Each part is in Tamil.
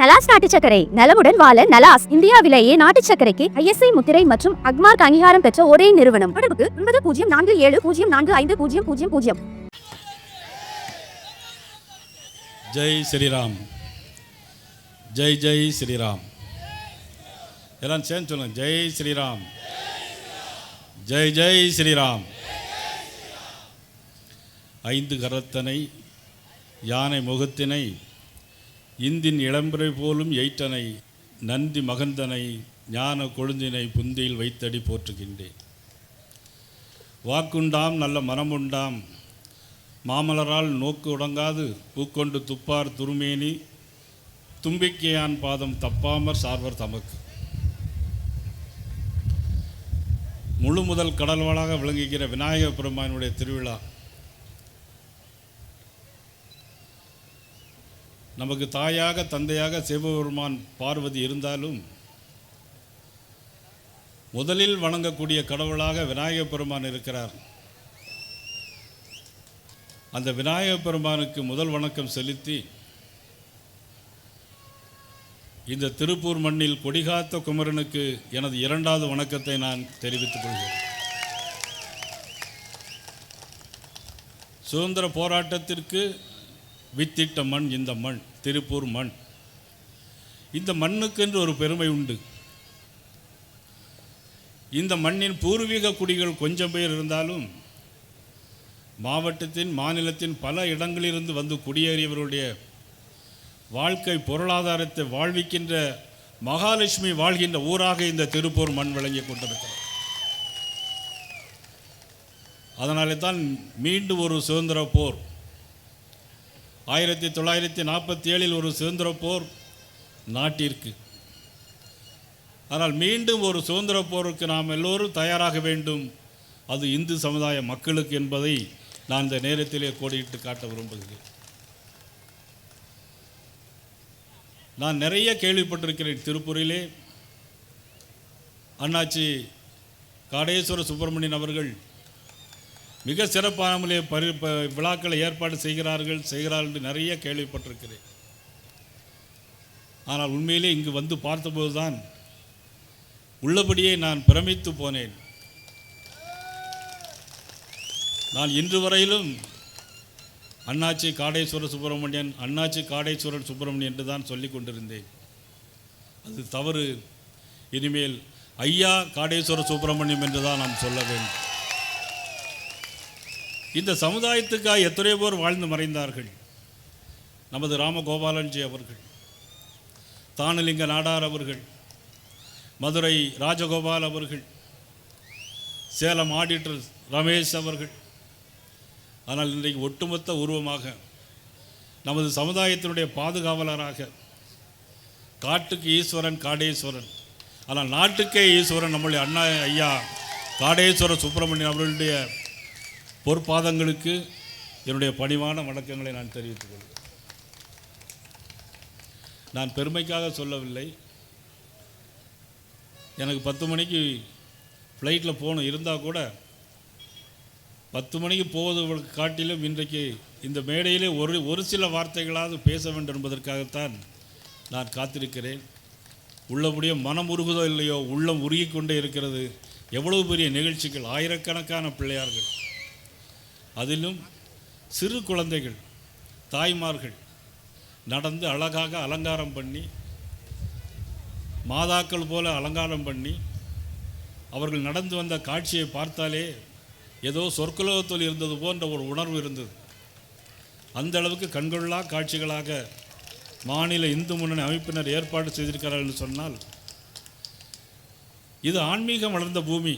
நலாஸ் நாட்டு சக்கரை நலமுடன் வாழ நலாஸ் இந்தியாவிலேயே நாட்டு சக்கரைக்கு ஐஎஸ்ஐ முத்திரை மற்றும் அக்மார்க் அங்கீகாரம் பெற்ற ஒரே நிறுவனம். தொடர்புக்கு ஒன்பது பூஜ்ஜியம் நான்கு ஏழு பூஜ்ஜியம் நான்கு ஐந்து பூஜ்ஜியம் பூஜ்ஜியம் பூஜ்ஜியம் ஜெய் ஸ்ரீராம். ஜெய் ஜெய் ஸ்ரீராம். எல்லாம் சேர்ந்து சொல்லுங்க. ஜெய் ஸ்ரீராம். ஜெய் ஜெய் ஸ்ரீராம். ஐந்து கரத்தனை யானை முகத்தினை இந்தின் இளம்பிறை போலும் எயிட்டனை நந்தி மகந்தனை ஞான கொழுந்தினை புந்தியில் வைத்தடி போற்றுகின்றேன். வாக்குண்டாம் நல்ல மனமுண்டாம் மாமலரால் நோக்கு உடங்காது பூக்கொண்டு துப்பார் துருமேனி தும்பிக்கையான் பாதம் தப்பாமற் சார்வர் தமக்கு. முழு முதல் கடல்வாளாக விளங்குகிற விநாயக பெருமானுடைய திருவிழா நமக்கு தாயாக தந்தையாக சிவபெருமான் பார்வதி இருந்தாலும் முதலில் வணங்கக்கூடிய கடவுளாக விநாயகப் பெருமான் இருக்கிறார். அந்த விநாயகப் பெருமானுக்கு முதல் வணக்கம் செலுத்தி இந்த திருப்பூர் மண்ணில் கொடிகாத்த குமரனுக்கு எனது இரண்டாவது வணக்கத்தை நான் தெரிவித்துக் கொள்கிறேன். சுதந்திர போராட்டத்திற்கு வித்திட்ட மண் இந்த மண் திருப்பூர் மண். இந்த மண்ணுக்கென்று ஒரு பெருமை உண்டு. இந்த மண்ணின் பூர்வீக குடிகள் கொஞ்சம் பேர் இருந்தாலும் மாவட்டத்தின் மாநிலத்தின் பல இடங்களிலிருந்து வந்து குடியேறியவருடைய வாழ்க்கை பொருளாதாரத்தை வாழ்விக்கின்ற மகாலட்சுமி வாழ்கின்ற ஊராக இந்த திருப்பூர் மண் விளங்கி கொண்டிருக்கிறது. அதனாலே தான் மீண்டும் ஒரு சுதந்திர போர் ஆயிரத்தி தொள்ளாயிரத்தி நாற்பத்தி ஏழில் ஒரு சுதந்திர போர் நாட்டிற்கு. ஆனால் மீண்டும் ஒரு சுதந்திர போருக்கு நாம் எல்லோரும் தயாராக வேண்டும். அது இந்து சமுதாய மக்களுக்கு என்பதை நான் இந்த நேரத்திலே கோடிட்டு காட்ட விரும்புகிறேன். நான் நிறைய கேள்விப்பட்டிருக்கிறேன் திருப்பூரிலே. அண்ணாச்சி காடேஸ்வர சுப்பிரமணியன் அவர்கள் மிக சிறப்பான பரி ப- விழாக்களை ஏற்பாடு செய்கிறார்கள் செய்கிறார்கள் என்று நிறைய கேள்விப்பட்டிருக்கிறேன். ஆனால் உண்மையிலே இங்கு வந்து பார்த்தபோது தான் உள்ளபடியே நான் பிரமித்து போனேன். நான் இன்று வரையிலும் அண்ணாச்சி காடேஸ்வர சுப்பிரமணியன் அண்ணாச்சி காடேஸ்வரன் சுப்பிரமணியன் என்று தான் சொல்லிக் கொண்டிருந்தேன். அது தவறு. இனிமேல் ஐயா காடேஸ்வர சுப்பிரமணியம் என்று தான் நாம் சொல்ல வேண்டும். இந்த சமுதாயத்துக்காக எத்தனை பேர் வாழ்ந்து மறைந்தார்கள். நமது ராமகோபாலன்ஜி அவர்கள் தானலிங்க நாடார் அவர்கள் மதுரை ராஜகோபால் அவர்கள் சேலம் ஆடிட்டர் ரமேஷ் அவர்கள். ஆனால் இன்றைக்கு ஒட்டுமொத்த உருவமாக நமது சமுதாயத்தினுடைய பாதுகாவலராக காட்டுக்கு ஈஸ்வரன் காடேஸ்வரன். ஆனால் நாட்டுக்கே ஈஸ்வரன் நம்முடைய அண்ணா ஐயா காடேஸ்வர சுப்பிரமணியன் அவர்களுடைய பொற்பாதங்களுக்கு என்னுடைய பணிவான வணக்கங்களை நான் தெரிவித்துக் கொள்கிறேன். நான் பெருமைக்காக சொல்லவில்லை. எனக்கு பத்து மணிக்கு ஃப்ளைட்டில் போகணும் இருந்தால் கூட பத்து மணிக்கு போவதற்கு காட்டிலும் இன்றைக்கு இந்த மேடையிலே ஒரு ஒரு சில வார்த்தைகளாவது பேச வேண்டும் என்பதற்காகத்தான் நான் காத்திருக்கிறேன். உள்ளபடியே மனம் உருகுதோ இல்லையோ உள்ளம் உருகி கொண்டே இருக்கிறது. எவ்வளவு பெரிய நிகழ்ச்சிகள் ஆயிரக்கணக்கான பிள்ளையார்கள். அதிலும் சிறு குழந்தைகள் தாய்மார்கள் நடந்து அழகாக அலங்காரம் பண்ணி மாதாக்கள் போல அலங்காரம் பண்ணி அவர்கள் நடந்து வந்த காட்சியை பார்த்தாலே ஏதோ சொற்குலோகத்தில் இருந்தது போன்ற ஒரு உணர்வு இருந்தது. அந்த அளவுக்கு கண்கொள்ளா காட்சிகளாக மாநில இந்து முன்னணி அமைப்பினர் ஏற்பாடு செய்திருக்கிறார்கள் சொன்னால் இது ஆன்மீகம் வளர்ந்த பூமி.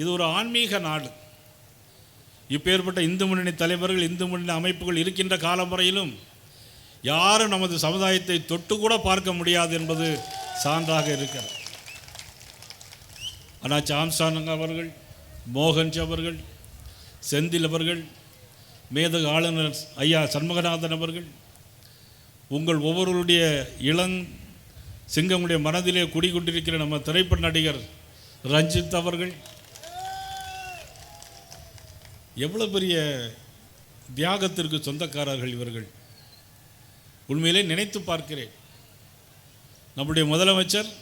இது ஒரு ஆன்மீக நாடு. இப்பேற்பட்ட இந்து முன்னணி தலைவர்கள் இந்து முன்னணி அமைப்புகள் இருக்கின்ற காலம் வரையிலும் யாரும் நமது சமுதாயத்தை தொட்டு கூட பார்க்க முடியாது என்பது சான்றாக இருக்கிறது. அண்ணாச்சி ஆம்சானங் அவர்கள் மோகன்ஜி அவர்கள் செந்தில் அவர்கள் மேதகு ஆளுநர் ஐயா சண்முகநாதன் அவர்கள் உங்கள் ஒவ்வொருவருடைய இளங் சிங்கமுடைய மனதிலே குடிகொண்டிருக்கிற நம்ம திரைப்பட நடிகர் ரஞ்சித் அவர்கள் எவ்வளோ பெரிய தியாகத்திற்கு சொந்தக்காரர்கள் இவர்கள்? உண்மையிலே நினைத்து பார்க்கிறேன். நம்முடைய முதலமைச்சர்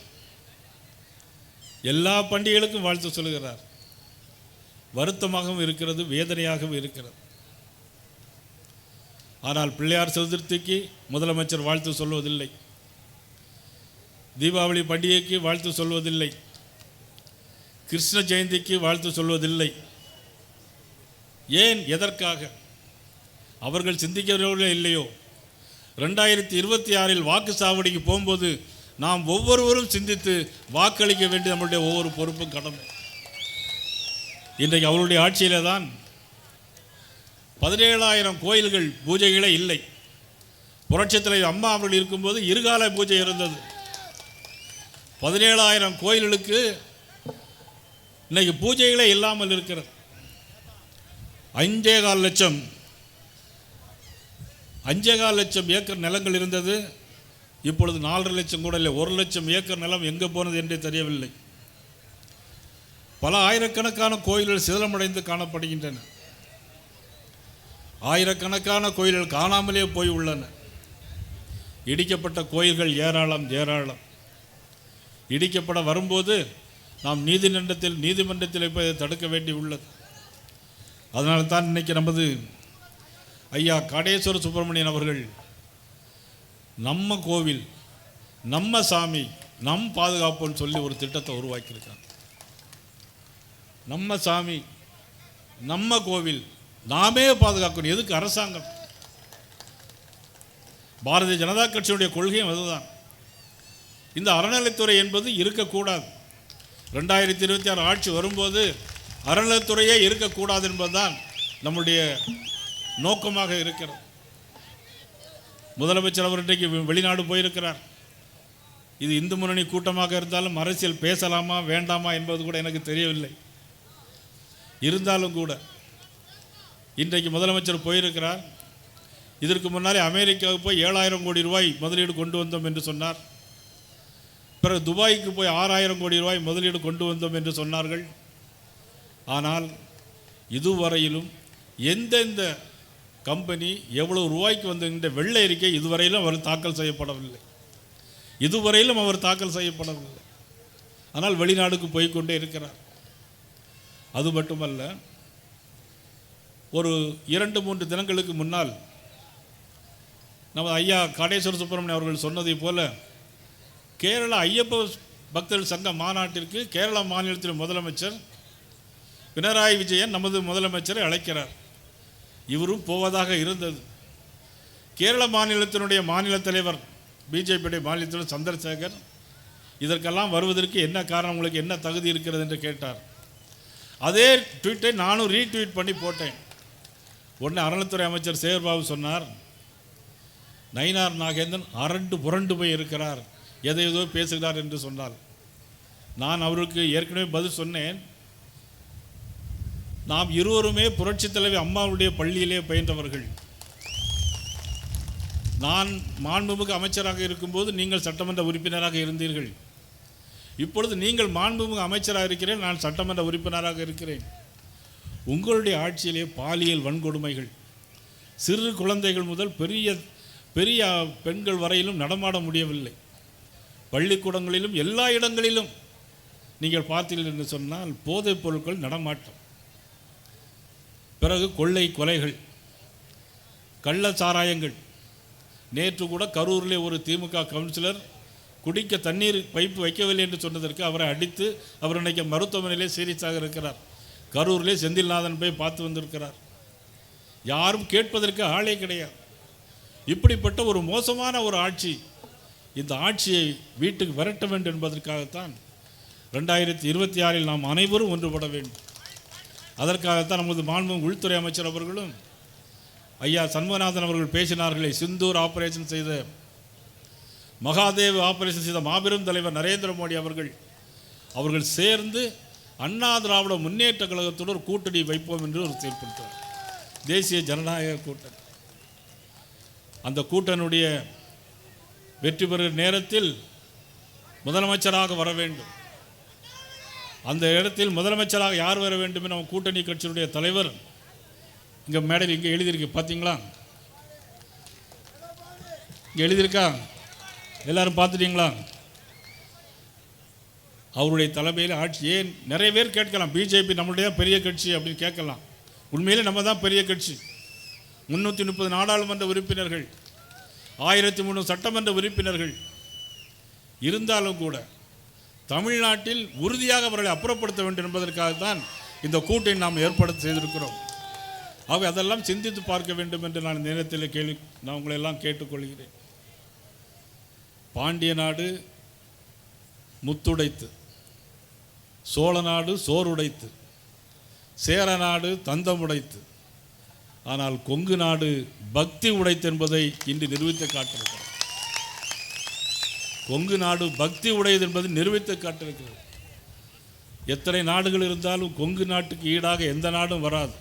எல்லா பண்டிகைகளுக்கும் வாழ்த்து சொல்கிறார். வருத்தமாகவும் இருக்கிறது வேதனையாகவும் இருக்கிறது. ஆனால் பிள்ளையார் சதுர்த்திக்கு முதலமைச்சர் வாழ்த்து சொல்வதில்லை. தீபாவளி பண்டிகைக்கு வாழ்த்து சொல்வதில்லை. கிருஷ்ண ஜெயந்திக்கு வாழ்த்து சொல்வதில்லை. ஏன் எதற்காக? அவர்கள் சிந்திக்கிறவர்களே இல்லையோ? ரெண்டாயிரத்தி இருபத்தி ஆறில் வாக்கு சாவடிக்கு போகும்போது நாம் ஒவ்வொருவரும் சிந்தித்து வாக்களிக்க வேண்டிய நம்மளுடைய ஒவ்வொரு பொறுப்பும் கடமை. இன்றைக்கு அவருடைய ஆட்சியில் தான் பதினேழாயிரம் கோயில்கள் பூஜைகளே இல்லை. புரட்சித் அம்மா அவர்கள் இருக்கும்போது இருகால பூஜை இருந்தது. பதினேழாயிரம் கோயில்களுக்கு இன்றைக்கு பூஜைகளே இல்லாமல் இருக்கிறது. அஞ்சே கால் லட்சம். அஞ்சே கால் லட்சம் ஏக்கர் நிலங்கள் இருந்தது. இப்பொழுது நாலரை லட்சம் கூட இல்லை ஒரு லட்சம் ஏக்கர் நிலம் எங்கே போனது என்றே தெரியவில்லை. பல ஆயிரக்கணக்கான கோயில்கள் சிதலமடைந்து காணப்படுகின்றன. ஆயிரக்கணக்கான கோயில்கள் காணாமலே போய் உள்ளன இடிக்கப்பட்ட கோயில்கள் ஏராளம் ஏராளம். இடிக்கப்பட வரும்போது நாம் நீதிமன்றத்தில் நீதிமன்றத்தில் போய் தடுக்க வேண்டி உள்ளது அதனால தான் இன்றைக்கி நமது ஐயா காடேஸ்வர சுப்பிரமணியன் அவர்கள் நம்ம கோவில் நம்ம சாமி நம் பாதுகாப்புன்னு சொல்லி ஒரு திட்டத்தை உருவாக்கியிருக்காங்க நம்ம சாமி நம்ம கோவில் நாமே பாதுகாக்கணும். எதுக்கு அரசாங்கம்? பாரதிய ஜனதா கட்சியுடைய கொள்கையும் அதுதான். இந்த அறநிலைத்துறை என்பது இருக்கக்கூடாது. ரெண்டாயிரத்தி இருபத்தி ஆறு ஆட்சி வரும்போது அறநிலைத்துறையே இருக்கக்கூடாது என்பதுதான் நம்முடைய நோக்கமாக இருக்கிறது. முதலமைச்சர் அவர் இன்றைக்கு வெளிநாடு போயிருக்கிறார். இது இந்து முன்னணி கூட்டமாக இருந்தாலும் அரசியல் பேசலாமா வேண்டாமா என்பது கூட எனக்கு தெரியவில்லை. இருந்தாலும் கூட இன்றைக்கு முதலமைச்சர் போயிருக்கிறார். இதற்கு முன்னாலே அமெரிக்காவுக்கு போய் ஏழாயிரம் கோடி ரூபாய் முதலீடு கொண்டு வந்தோம் என்று சொன்னார். பிறகு துபாய்க்கு போய் ஆறாயிரம் கோடி ரூபாய் முதலீடு கொண்டு வந்தோம் என்று சொன்னார்கள். ஆனால் இதுவரையிலும் எந்தெந்த கம்பெனி எவ்வளோ ரூபாய்க்கு வந்திருக்கின்ற வெள்ளை அறிக்கை இதுவரையிலும் அவர் தாக்கல் செய்யப்படவில்லை. இதுவரையிலும் அவர் தாக்கல் செய்யப்படவில்லை. ஆனால் வெளிநாடுக்கு போய்க்கொண்டே இருக்கிறார். அது மட்டுமல்ல ஒரு இரண்டு மூன்று தினங்களுக்கு முன்னால் நம்ம ஐயா காடேஸ்வர சுப்பிரமணியம் அவர்கள் சொன்னதைப் போல கேரள ஐயப்ப பக்தர்கள் சங்க மாநாட்டிற்கு கேரள மாநிலத்தின் முதலமைச்சர் பினராயி விஜயன் நமது முதலமைச்சரை அழைக்கிறார். இவரும் போவதாக இருந்தது. கேரள மாநிலத்தினுடைய மாநில தலைவர் பிஜேபியுடைய மாநில தலைவர் சந்திரசேகர் இதற்கெல்லாம் வருவதற்கு என்ன காரணம் உங்களுக்கு என்ன தகுதி இருக்கிறது என்று கேட்டார். அதே ட்வீட்டை நானும் ரீட்வீட் பண்ணி போட்டேன். உடனே அறநிலைத்துறை அமைச்சர் சேகர்பாபு சொன்னார் நயினார் நாகேந்திரன் அரண்டு புரண்டு போய் இருக்கிறார் எதை ஏதோ பேசுகிறார் என்று சொன்னார். நான் அவருக்கு ஏற்கனவே பதில் சொன்னேன். நாம் இருவருமே புரட்சித் தலைவி அம்மாவுடைய பள்ளியிலே பயின்றவர்கள். நான் மாண்புமிகு அமைச்சராக இருக்கும்போது நீங்கள் சட்டமன்ற உறுப்பினராக இருந்தீர்கள். இப்பொழுது நீங்கள் மாண்புமிகு அமைச்சராக இருக்கிறேன் நான் சட்டமன்ற உறுப்பினராக இருக்கிறேன். உங்களுடைய ஆட்சியிலே பாலியல் வன்கொடுமைகள் சிறு குழந்தைகள் முதல் பெரிய பெரிய பெண்கள் வரையிலும் நடமாட முடியவில்லை. பள்ளிக்கூடங்களிலும் எல்லா இடங்களிலும் நீங்கள் பார்த்தீர்கள் என்று சொன்னால் போதைப் பொருட்கள் நடமாட்டம். பிறகு கொள்ளை கொலைகள் கள்ள சாராயங்கள். நேற்று கூட கரூரிலே ஒரு திமுக கவுன்சிலர் குடிக்க தண்ணீர் பைப்பு வைக்கவில்லை என்று சொன்னதற்கு அவரை அடித்து அவர் இன்றைக்கு மருத்துவமனையிலே சீரியஸாக இருக்கிறார். கரூரிலே செந்தில்நாதன் போய் பார்த்து வந்திருக்கிறார். யாரும் கேட்பதற்கு ஆளே கிடையாது. இப்படிப்பட்ட ஒரு மோசமான ஒரு ஆட்சி இந்த ஆட்சியை வீட்டுக்கு விரட்ட வேண்டும் என்பதற்காகத்தான் ரெண்டாயிரத்தி இருபத்தி ஆறில் நாம் அனைவரும் ஒன்றுபட வேண்டும். அதற்காகத்தான் நமது மாண்பு உள்துறை அமைச்சர் அவர்களும் ஐயா சண்முகநாதன் அவர்கள் பேசினார்களே சிந்தூர் ஆபரேஷன் செய்த மகாதேவ் ஆபரேஷன் செய்த மாபெரும் தலைவர் நரேந்திர மோடி அவர்கள் அவர்கள் சேர்ந்து அண்ணா திராவிட முன்னேற்ற கழகத்தோடு ஒரு கூட்டணி வைப்போம் என்று ஒரு செயல்படுத்தார் தேசிய ஜனநாயக கூட்டணி. அந்த கூட்டணியுடைய வெற்றி பெறும் நேரத்தில் முதலமைச்சராக வர வேண்டும். அந்த இடத்தில் முதலமைச்சராக யார் வர வேண்டும் என நம்ம கூட்டணி கட்சியினுடைய தலைவர் இங்கே மேடையில் இங்கே எழுதியிருக்கு பார்த்தீங்களா இங்கே எழுதியிருக்கா? எல்லாரும் பார்த்துட்டீங்களா அவருடைய தலைமையில் ஆட்சி ஏன் நிறைய பேர் கேட்கலாம் பிஜேபி நம்மளுடைய பெரிய கட்சி அப்படின்னு கேட்கலாம். உண்மையிலே நம்ம தான் பெரிய கட்சி. முந்நூற்றி முப்பது நாடாளுமன்ற உறுப்பினர்கள் ஆயிரத்தி மூணு சட்டமன்ற உறுப்பினர்கள் இருந்தாலும் கூட தமிழ்நாட்டில் உறுதியாக அவர்களை அப்புறப்படுத்த வேண்டும் என்பதற்காக தான் இந்த கூட்டை நாம் ஏற்பாடு செய்திருக்கிறோம். ஆகவே அதெல்லாம் சிந்தித்து பார்க்க வேண்டும் என்று நான் நேரத்தில் கேள்வி நான் உங்களை எல்லாம் கேட்டுக்கொள்கிறேன். பாண்டிய நாடு முத்துடைத்து சோழ நாடு சோறுடைத்து சேர நாடு தந்தம் உடைத்து ஆனால் கொங்கு நாடு பக்தி உடைத்து என்பதை இன்று நிரூபித்து காட்டிருக்கிறது கொங்கு நாடு பக்தி உடையது என்பதை நிரூபித்து காட்டிருக்கிறது எத்தனை நாடுகள் இருந்தாலும் கொங்கு நாட்டுக்கு ஈடாக எந்த நாடும் வராது.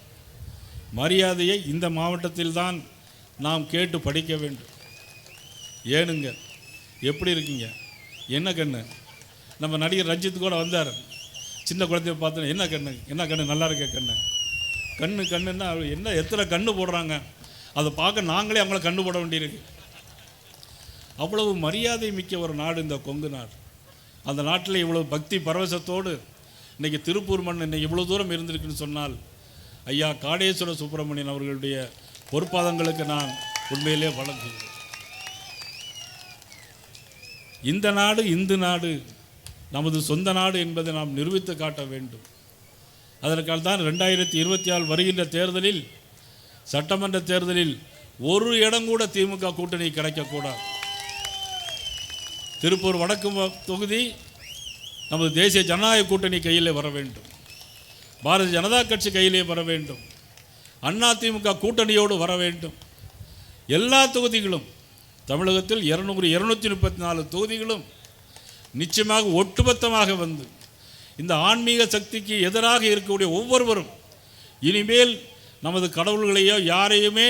மரியாதையை இந்த மாவட்டத்தில் தான் நாம் கேட்டு படிக்க வேண்டும். ஏனுங்க எப்படி இருக்கீங்க? என்ன கண்ணு? நம்ம நடிகர் ரஞ்சித் கூட வந்தார். சின்ன குழந்தைய பார்த்தோன்னா என்ன கண்ணு? என்ன கண்ணு? நல்லா இருக்க கண்ணு. கண்ணு கண்ணுன்னா அவர் என்ன எத்தனை கண்ணு போடுறாங்க? அதை பார்க்க நாங்களே அவங்கள கண்ணு போட வேண்டியிருக்கு. அவ்வளவு மரியாதை மிக்க ஒரு நாடு இந்த கொங்கு நாடு. அந்த நாட்டில் இவ்வளவு பக்தி பரவசத்தோடு இன்றைக்கி திருப்பூர் மண் இன்னைக்கு இவ்வளோ தூரம் இருந்திருக்குன்னு சொன்னால் ஐயா காடேஸ்வர சுப்பிரமணியன் அவர்களுடைய பொற்பாதங்களுக்கு நான் உண்மையிலே வழங்குகிறேன். இந்த நாடு இந்து நாடு நமது சொந்த நாடு என்பதை நாம் நிரூபித்து காட்ட வேண்டும். அதற்காக தான் ரெண்டாயிரத்தி இருபத்தி ஆறு வருகின்ற தேர்தலில் சட்டமன்ற தேர்தலில் ஒரு இடம் கூட திமுக கூட்டணி கிடைக்கக்கூடாது. திருப்பூர் வடக்கு தொகுதி நமது தேசிய ஜனநாயக கூட்டணி கையிலே வர வேண்டும். பாரதிய ஜனதா கட்சி கையிலே வர வேண்டும். அண்ணா கூட்டணியோடு வர வேண்டும். எல்லா தொகுதிகளும் தமிழகத்தில் இருநூறு இருநூற்றி முப்பத்தி நாலு தொகுதிகளும் நிச்சயமாக ஒட்டுமொத்தமாக வந்து இந்த ஆன்மீக சக்திக்கு எதிராக இருக்கக்கூடிய ஒவ்வொருவரும் இனிமேல் நமது கடவுள்களையோ யாரையுமே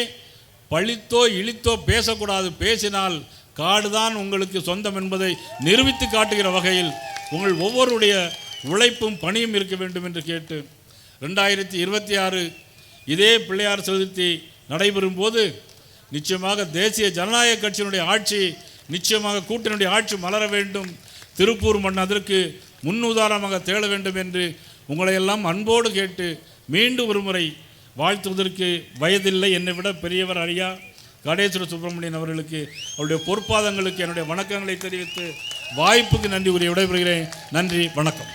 பழித்தோ இழித்தோ பேசக்கூடாது. பேசினால் காடு தான் உங்களுக்கு சொந்தம் என்பதை நிரூபித்து காட்டுகிற வகையில் உங்கள் ஒவ்வொருடைய உழைப்பும் பணியும் இருக்க வேண்டும் என்று கேட்டு ரெண்டாயிரத்தி இருபத்தி ஆறு இதே பிள்ளையார் சதுர்த்தி நடைபெறும் போது நிச்சயமாக தேசிய ஜனநாயக கட்சியினுடைய ஆட்சி நிச்சயமாக கூட்டணியுடைய ஆட்சி மலர வேண்டும். திருப்பூர் மண் அதற்கு முன்னுதாரணமாக தேட வேண்டும் என்று உங்களையெல்லாம் அன்போடு கேட்டு மீண்டும் ஒருமுறை வாழ்த்துவதற்கு வயதில்லை என்னை விட பெரியவர் ஐயா காடேஸ்வர சுப்பிரமணியன் அவர்களுக்கு அவருடைய பொற்பாதங்களுக்கு என்னுடைய வணக்கங்களை தெரிவித்து வாய்ப்புக்கு நன்றி உரிய விடைபெறுகிறேன். நன்றி வணக்கம்.